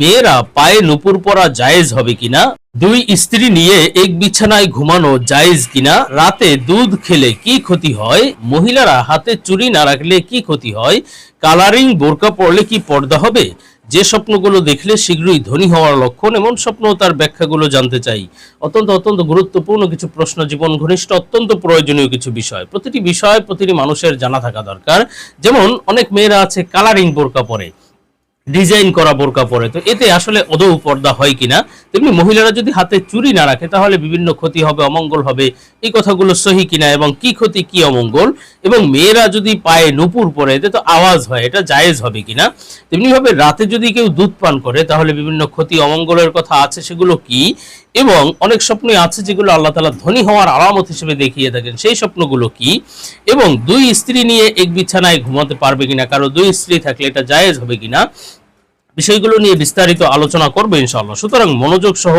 মেয়েরা পায়ে নুপুর পরা জায়েজ হবে কিনা? দুই স্ত্রী নিয়ে এক বিছানায় ঘুমানো জায়েজ কিনা? রাতে দুধ খেলে কি ক্ষতি হয়? মহিলারা হাতে চুরি না রাখলে কি ক্ষতি হয়? কালারিং, বোরকা পরলে কি পর্দা হবে? যে স্বপ্নগুলো দেখলে শীঘ্রই ধনী হওয়ার লক্ষণ, এমন স্বপ্ন তার ব্যাখ্যাগুলো জানতে চাই। অত্যন্ত অত্যন্ত গুরুত্বপূর্ণ কিছু প্রশ্ন, জীবন ঘনিষ্ঠ, অত্যন্ত প্রয়োজনীয় কিছু বিষয়। প্রতিটি বিষয়, প্রতিটি মানুষের জানা থাকা দরকার। যেমন, অনেক মেয়েরা আছে কালারিং, বোরকা পরে। ডিজাইন করা বোরকা পরে। তো এতে আসলে অদৌ পর্দা হয় কিনা? তেমনি মহিলারা যদি হাতে চুরি না রাখে, তাহলে বিভিন্ন ক্ষতি হবে, অমঙ্গল হবে। এই কথাগুলো সহি কিনা এবং কি ক্ষতি, কি অমঙ্গল? এবং মেয়েরা যদি পায়ে নুপুর পরে, এতে তো আওয়াজ হয়, এটা জায়েজ হবে কিনা? তেমনিভাবে রাতে যদি কেউ দুধ পান করে, তাহলে বিভিন্ন ক্ষতি, অমঙ্গলের কথা আছে, সেগুলো কি? এবং অনেক স্বপ্নই আছে যেগুলো আল্লাহ তালা ধনী হওয়ার আলামত হিসেবে দেখিয়ে থাকেন। সেই স্বপ্নগুলো কি? এবং দুই স্ত্রী নিয়ে এক বিছানায় ঘুমাতে পারবে কিনা? কারও দুই স্ত্রী থাকলে এটা জায়েজ হবে কিনা? বিষয়গুলো নিয়ে বিস্তারিত আলোচনা করব ইনশাআল্লাহ। সুতরাং মনোযোগ সহ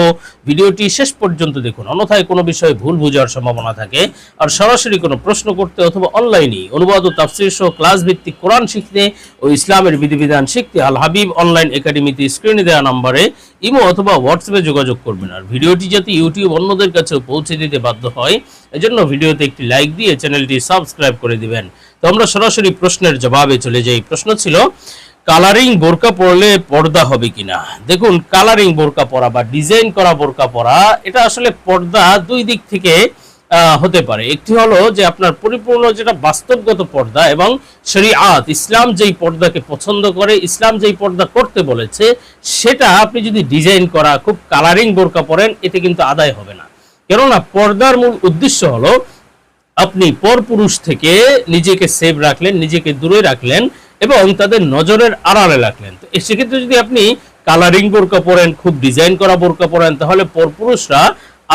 ভিডিওটি শেষ পর্যন্ত দেখুন। অন্যথায় কোনো বিষয়ে ভুল বোঝার সম্ভাবনা থাকে। আর সরাসরি কোনো প্রশ্ন করতে অথবা অনলাইনে অনুবাদ ও তাফসির সহ ক্লাস ভিত্তিক কোরআন শিখতে ও ইসলামের বিধিবিধান শিখতে আল হাবিব অনলাইন একাডেমিতে স্ক্রিনে দেওয়া নম্বরে ইমো অথবা হোয়াটসঅ্যাপে যোগাযোগ করবেন। আর ভিডিওটি যাতে ইউটিউব অন্যদের কাছেও পৌঁছে দিতে বাধ্য হয়, এজন্য ভিডিওতে একটি লাইক দিয়ে চ্যানেলটি সাবস্ক্রাইব করে দিবেন। তো আমরা সরাসরি প্রশ্নের জবাবে চলে যাই। প্রশ্ন ছিল কালারিং বোরকা পরলে পর্দা হবে কিনা? দেখুন, কালারিং বোরকা পরা বা ডিজাইন করা বোরকা পরা, এটা আসলে পর্দা দুই দিক থেকে হতে পারে। একটি হলো যে আপনার পরিপূর্ণ যেটা বাস্তবগত পর্দা এবং শরিয়াত, ইসলাম যেই পর্দাকে পছন্দ করে, ইসলাম যেই পর্দা করতে বলেছে, সেটা আপনি যদি ডিজাইন করা, খুব কালারিং বোরকা পরেন, এতে কিন্তু আদায় হবে না। কেননা পর্দার মূল উদ্দেশ্য হলো, আপনি পরপুরুষ থেকে নিজেকে সেভ রাখলেন, নিজেকে দূরে রাখলেন এবং তাদের নজরের আড়ালে রাখলেন। তো সেক্ষেত্রে যদি আপনি কালারিং বোরকা পরেন, খুব ডিজাইন করা বোরকা পরেন, তাহলে পরপুরুষরা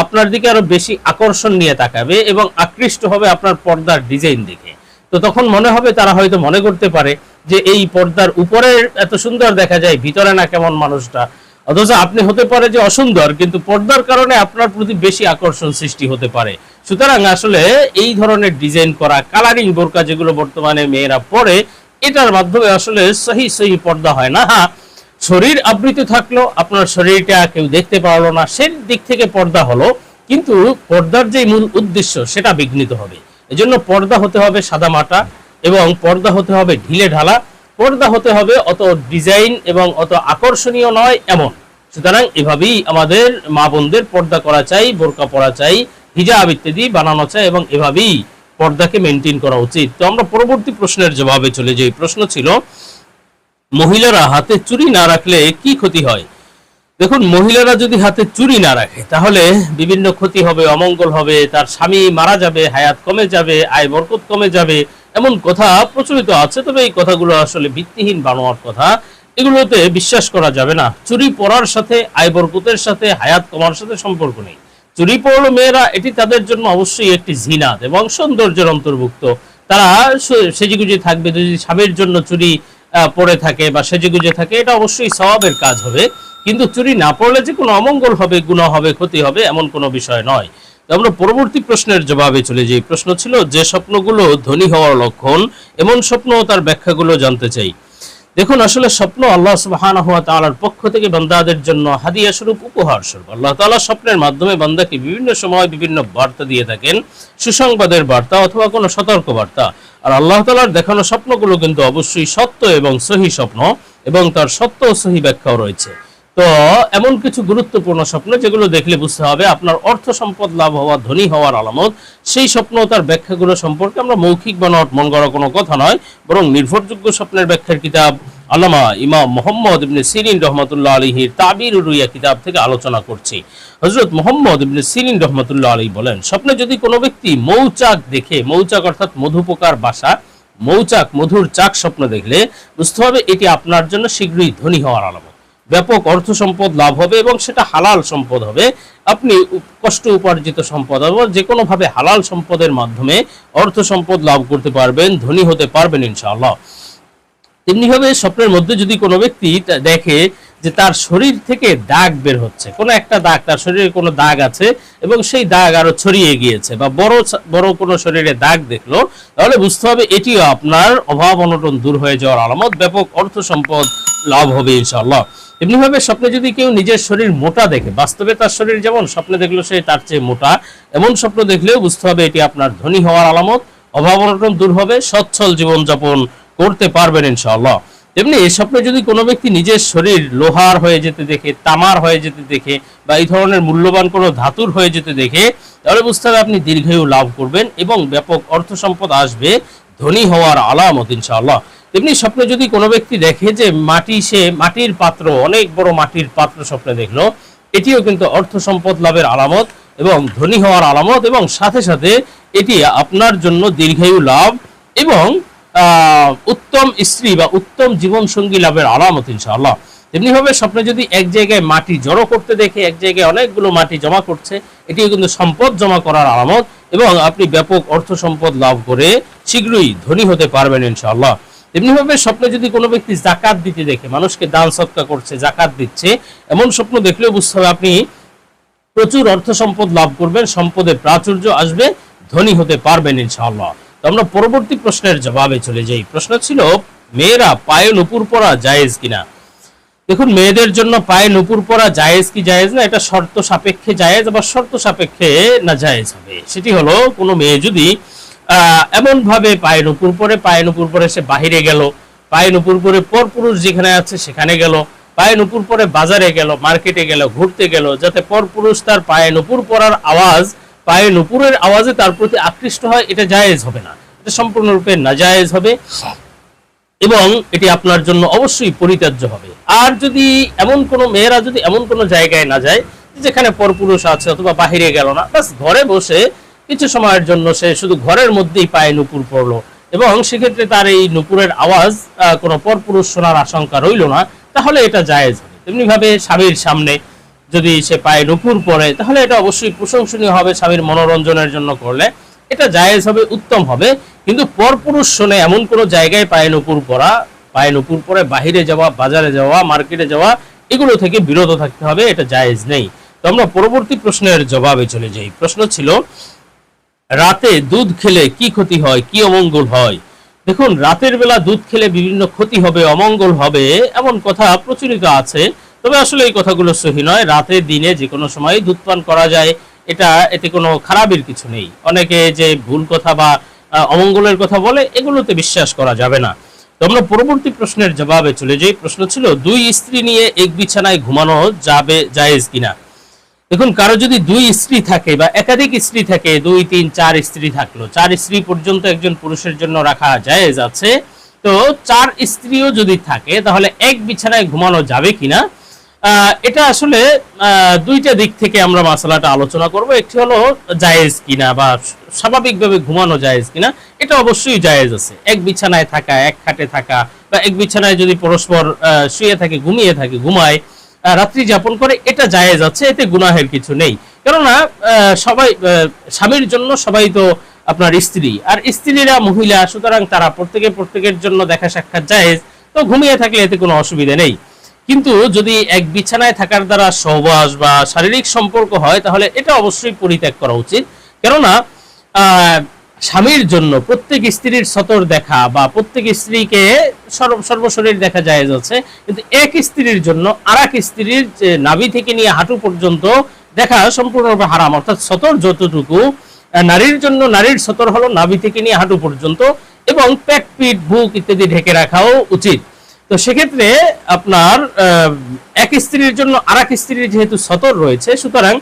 আপনার দিকে আরও বেশি আকর্ষণ নিয়ে তাকাবে এবং আকৃষ্ট হবে আপনার পর্দার ডিজাইন দেখে। তো তখন মনে হবে তারা হয়তো মনে করতে পারে যে এই পর্দার উপরে এত সুন্দর দেখা যায়, ভিতরে না কেমন মানুষটা। অথচ আপনি হতে পারে যে অসুন্দর, কিন্তু পর্দার কারণে আপনার প্রতি বেশি আকর্ষণ সৃষ্টি হতে পারে। সুতরাং আসলে এই ধরনের ডিজাইন করা কালারিং বোরকা যেগুলো বর্তমানে মেয়েরা পরে এটার মাধ্যমে আসলে সহি সহি পর্দা হয় না। হ্যাঁ শরীর আবৃত থাকল, আপনার শরীরটা কেউ দেখতে পারল না সেই দিক থেকে পর্দা হলো, কিন্তু পর্দার যে মূল উদ্দেশ্য, সেটা বিঘ্নিত হবে। এজন্য পর্দা হতে হবে সাদা মাটা এবং পর্দা হতে হবে ঢিলে ঢালা। পর্দা হতে হবে অত ডিজাইন এবং অত আকর্ষণীয় নয়, এমন। সুতরাং এভাবেই আমাদের মা বোনদের পর্দা করা চাই, বোরকা পরা চাই, হিজাব ইত্যাদি বানানো চাই এবং এভাবেই পর্দাকে মেনটেন করা উচিত। তো আমরা পরবর্তী প্রশ্নের জবাবে চলে যাই। প্রশ্ন ছিল, মহিলারা হাতে চুরি না রাখলে কি ক্ষতি হয়? দেখুন, মহিলারা যদি হাতে চুরি না রাখে, তাহলে বিভিন্ন ক্ষতি হবে, অমঙ্গল হবে, তার স্বামী মারা যাবে, হায়াত কমে যাবে, আয় বরকত কমে যাবে, এমন কথা প্রচলিত আছে, তবে এই কথাগুলো আসলে ভিত্তিহীন বানোয়ার কথা। এগুলোতে বিশ্বাস করা যাবে না। চুরি পরার সাথে, আয় বরকতের সাথে, হায়াত কমার সাথে সম্পর্ক নেই। চুরি পরলো মেয়েরা এটি তাদের জন্য অবশ্যই একটি জিনাত এবং সৌন্দর্যের অন্তর্ভুক্ত। তারা সেজেগুজে থাকবে, যদি স্বামীর জন্য চুরি পরে থাকে বা সেজেগুজে থাকে, এটা অবশ্যই স্বভাবের কাজ হবে। কিন্তু চুরি না পড়লে যে কোনো অমঙ্গল হবে গুণ হবে, ক্ষতি হবে, এমন কোনো বিষয় নয়। আমরা পরবর্তী প্রশ্নের জবাবে চলে যাই। প্রশ্ন ছিল, যে স্বপ্নগুলো ধনী হওয়ার লক্ষণ, এমন স্বপ্ন তার ব্যাখ্যাগুলো জানতে চাই। দেখুন, আসলে স্বপ্ন আল্লাহ সুবাহান হওয়া পক্ষ থেকে বান্দাদের জন্য হাদিয়া স্বরূপ, উপহার স্বরূপ। আল্লাহ তালা স্বপ্নের মাধ্যমে বান্দাকে বিভিন্ন সময় বিভিন্ন বার্তা দিয়ে থাকেন, সুসংবাদের বার্তা অথবা কোনো সতর্ক বার্তা আর আল্লাহ তালার দেখানো স্বপ্নগুলো কিন্তু অবশ্যই সত্য এবং সহি স্বপ্ন এবং তার সত্য ও সহি ব্যাখ্যাও রয়েছে। তো এমন কিছু গুরুত্বপূর্ণ স্বপ্ন যেগুলো দেখলে বুঝতে হবে, আপনার অর্থ সম্পদ লাভ হওয়া, ধনী হওয়ার আলামত, সেই স্বপ্ন তার ব্যাখ্যাগুলো সম্পর্কে আমরা মৌখিক বা নট মন গড়া কোনো কথা নয়, বরং নির্ভরযোগ্য স্বপ্নের ব্যাখ্যার কিতাব আল্লামা ইমাম মোহাম্মদ ইবনে সিরিন রহমতুল্লাহ আলহির তাবির রুইয়া কিতাব থেকে আলোচনা করছি। হজরত মোহাম্মদ ইবনে সিরিন রহমতুল্লাহ আলী বলেন, স্বপ্নে যদি কোনো ব্যক্তি মৌচাক দেখে, মৌচাক অর্থাৎ মধুপোকার বাসা, মৌচাক মধুর চাক স্বপ্ন দেখলে, বুঝতে হবে এটি আপনার জন্য শীঘ্রই ধনী হওয়ার আলামত। ব্যাপক অর্থ সম্পদ লাভ হবে এবং সেটা হালাল সম্পদ হবে। আপনি কষ্ট উপার্জিত সম্পদ হবে যে কোনো ভাবে হালাল সম্পদের মাধ্যমে অর্থ সম্পদ লাভ করতে পারবেন, ধনী হতে পারবেন ইনশাআল্লাহ। তেমনিভাবে স্বপ্নের মধ্যে যদি কোনো ব্যক্তি দেখে যে তার শরীর থেকে দাগ বের হচ্ছে, কোনো একটা দাগ, তার শরীরে কোনো দাগ আছে এবং সেই দাগ আরও ছড়িয়ে গিয়েছে বা বড় বড় কোনো শরীরে দাগ দেখল, তাহলে বুঝতে হবে এটিও আপনার অভাব অনটন দূর হয়ে যাওয়ার আলামত। ব্যাপক অর্থ সম্পদ লাভ হবে ইনশাআল্লাহ। এমনিভাবে স্বপ্নে যদি কেউ নিজের শরীর মোটা দেখে, বাস্তবে তার শরীর যেমন স্বপ্নে দেখল সে তার চেয়ে মোটা, এমন স্বপ্ন দেখলেও বুঝতে হবে এটি আপনার ধনী হওয়ার আলামত অভাব অনটন দূর হবে, সচ্ছল জীবনযাপন করতে পারবেন ইনশাআল্লাহ। তেমনি এই স্বপ্নে যদি কোনো ব্যক্তি নিজের শরীর লোহার হয়ে যেতে দেখে, তামার হয়ে যেতে দেখে বা এই ধরনের মূল্যবান কোনো ধাতুর হয়ে যেতে দেখে, তাহলে বুঝতে হবে আপনি দীর্ঘায়ু লাভ করবেন এবং ব্যাপক অর্থ সম্পদ আসবে ধনী হওয়ার আলামত ইনশাআল্লাহ। তেমনি স্বপ্নে যদি কোনো ব্যক্তি দেখে যে মাটি সে মাটির পাত্র, অনেক বড় মাটির পাত্র স্বপ্নে দেখল, এটিও কিন্তু অর্থ সম্পদ লাভের আলামত এবং ধনী হওয়ার আলামত এবং সাথে সাথে এটি আপনার জন্য দীর্ঘায়ু লাভ এবং উত্তম স্ত্রী বা উত্তম জীবন সঙ্গী লাভের আলামত ইনশাআল্লাহ। তেমনি ভাবে স্বপ্নে যদি এক জায়গায় মাটি জড়ো করতে দেখে, এক জায়গায় অনেকগুলো মাটি জমা করছে, এটিও কিন্তু সম্পদ জমা করার আলামত এবং আপনি ব্যাপক অর্থ সম্পদ লাভ করে শীঘ্রই ধনী হতে পারবেন ইনশাআল্লাহ। তেমনি ভাবে স্বপ্নে যদি কোনো ব্যক্তি জাকাত দিতে দেখে, মানুষকে দান সৎকা করছে, জাকাত দিচ্ছে, এমন স্বপ্ন দেখলেও বুঝতে হবে আপনি প্রচুর অর্থ সম্পদ লাভ করবেন সম্পদে প্রাচুর্য আসবে, ধনী হতে পারবেন ইনশাআল্লাহ। তো আমরা পরবর্তী প্রশ্নের জবাবে চলে যাই। প্রশ্ন ছিল, মেয়েরা পায়ে নুপুর পরা জায়েজ কিনা? দেখুন, মেয়েদের জন্য পায়ে নুপুর পরা জায়েজ কি জায়েজ না? এটা শর্ত সাপেক্ষে জায়েজ আবার শর্ত সাপেক্ষে না জায়েজ হবে। সেটি হলো, কোনো মেয়ে যদি এমন ভাবে পায়ে নুপুর পরে পায়ে নুপুর পরে সে বাহিরে গেল। পায়ে নুপুর পরে পর পুরুষ যেখানে আছে সেখানে গেল। পায়ে নুপুর পরে বাজারে গেল, মার্কেটে গেল, ঘুরতে গেল, যাতে পর পুরুষ তার পায়ে নুপুর পরার আওয়াজ পায়ে নুপুরের আওয়াজে তার প্রতি আকৃষ্ট হয়, এটা জায়েজ হবে না। এটা সম্পূর্ণরূপে নাজায়েজ হবে এবং এটি আপনার জন্য অবশ্যই পরিত্যাজ্য হবে। আর যদি এমন কোনো মেয়েরা যদি এমন কোনো জায়গায় না যায়, যেখানে পরপুরুষ আছে অথবা বাহিরে গেল না ঘরে বসে কিছু সময়ের জন্য সে শুধু ঘরের মধ্যেই পায়ে নুপুর পড়ল। এবং সেক্ষেত্রে তার এই নুপুরের আওয়াজ কোনো পরপুরুষ শোনার আশঙ্কা রইল না, তাহলে এটা জায়েজ হবে। তেমনি ভাবে স্বামীর সামনে যদি সে পায়ে নুপুর পরে তাহলে এটা অবশ্যই প্রশংসনীয় হবে স্বামীর মনোরঞ্জনের জন্য করলে। এটা জায়েজ হবে, উত্তম হবে। কিন্তু পরপুরুষ শোনে এমন কোনো জায়গায় পায়ে নুপুর পরা পায়ে নুপুর পরে বাহিরে যাওয়া, বাজারে যাওয়া, মার্কেটে যাওয়া, এগুলো থেকে বিরত থাকতে হবে, এটা জায়েজ নেই। তো আমরা পরবর্তী প্রশ্নের জবাবে চলে যাই। প্রশ্ন ছিল রাতে দুধ খেলে কি ক্ষতি হয়, কি অমঙ্গল হয়? দেখুন, রাতের বেলা দুধ খেলে বিভিন্ন ক্ষতি হবে, অমঙ্গল হবে, এমন কথা প্রচলিত আছে। তবে আসলে এই কথাগুলো সহি নয়। রাতে দিনে যে কোনো সময় দুধ পান করা যায়, এটা, এতে কোনো খারাপের কিছু নেই। অনেকে যে ভুল কথা বা অমঙ্গলের কথা বলে, এগুলোতে বিশ্বাস করা যাবে না। তো আমরা পরবর্তী প্রশ্নের জবাবে চলে যাই। প্রশ্ন ছিল, দুই স্ত্রী নিয়ে এক বিছানায় ঘুমানো যাবে, জায়েজ কিনা? দেখুন, কারও যদি দুই স্ত্রী থাকে বা একাধিক স্ত্রী থাকে, দুই, তিন, চার স্ত্রী থাকল, চার স্ত্রী পর্যন্ত একজন পুরুষের জন্য রাখা জায়েজ আছে, তো চার স্ত্রীও যদি থাকে, তাহলে এক বিছানায় ঘুমানো যাবে কিনা? এটা আসলে দুইটা দিক থেকে আমরা মশলাটা আলোচনা করব, একটি হলো জায়েজ কিনা বা স্বাভাবিকভাবে ঘুমানো জায়েজ কিনা, এটা অবশ্যই জায়েজ আছে। এক বিছানায় থাকা, এক খাটে থাকা বা এক বিছানায় যদি পরস্পর শুয়ে থাকে, ঘুমিয়ে থাকে, ঘুমায় রাত্রি যাপন করে, এটা জায়েজ আছে, এতে গুনাহের কিছু নেই। কেননা সবাই স্বামীর জন্য সবাই তো আপনার স্ত্রী। আর স্ত্রীরা মহিলা, সুতরাং তারা প্রত্যেকে প্রত্যেকের জন্য দেখা সাক্ষাৎ জায়েজ, তো ঘুমিয়ে থাকলে এতে কোনো অসুবিধা নেই। কিন্তু যদি এক বিছানায় থাকার দ্বারা সহবাস বা শারীরিক সম্পর্ক হয়, তাহলে এটা অবশ্যই পরিত্যাগ করা উচিত। কেননা স্বামীর জন্য প্রত্যেক স্ত্রীর সতর দেখা বা প্রত্যেক স্ত্রীকে সর্ব- সর্বশরীর দেখা যায় যাচ্ছে, কিন্তু এক স্ত্রীর জন্য আর এক স্ত্রীর নাভি থেকে নিয়ে হাঁটু পর্যন্ত দেখা সম্পূর্ণরূপে হারাম। অর্থাৎ সতর যতটুকু নারীর জন্য নারীর সতর হলো নাভি থেকে নিয়ে হাঁটু পর্যন্ত এবং পেট, পিঠ, বুক ইত্যাদি ঢেকে রাখাও উচিত। তো সেক্ষেত্রে আপনার এক স্ত্রীর জন্য আর এক স্ত্রীর যেহেতু সতর রয়েছে, সুতরাং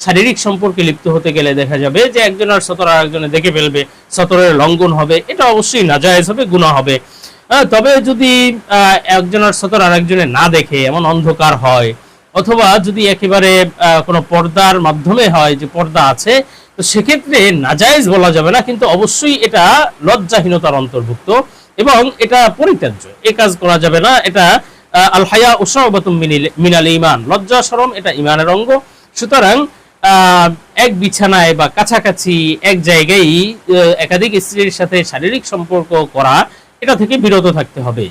শারীরিক সম্পর্কে লিপ্ত হতে গেলে দেখা যাবে যে একজন আর সতর আর একজনে দেখে ফেলবে সতরের লঙ্ঘন হবে এটা অবশ্যই নাজায়েজ হবে গুণা হবে। তবে যদি আহ, একজনের সতর আর একজনে না দেখে এমন অন্ধকার হয় অথবা যদি একেবারে কোনো পর্দার মাধ্যমে হয় যে পর্দা আছে তো সেক্ষেত্রে নাজায়েজ বলা যাবে না কিন্তু অবশ্যই এটা লজ্জাহীনতার অন্তর্ভুক্ত এবং এটা পরিত্যাজ্য। এ কাজ করা যাবে না এটা আল হায়া উসাবাতুম মিনাল ইমান লজ্জা শরম এটা ইমানের অঙ্গ। সুতরাং এক বিছানায় বা কাছাকাছি এক জায়গায় একাধিক স্ত্রীর সাথে শারীরিক সম্পর্ক করা, এটা থেকে বিরত থাকতে হবে।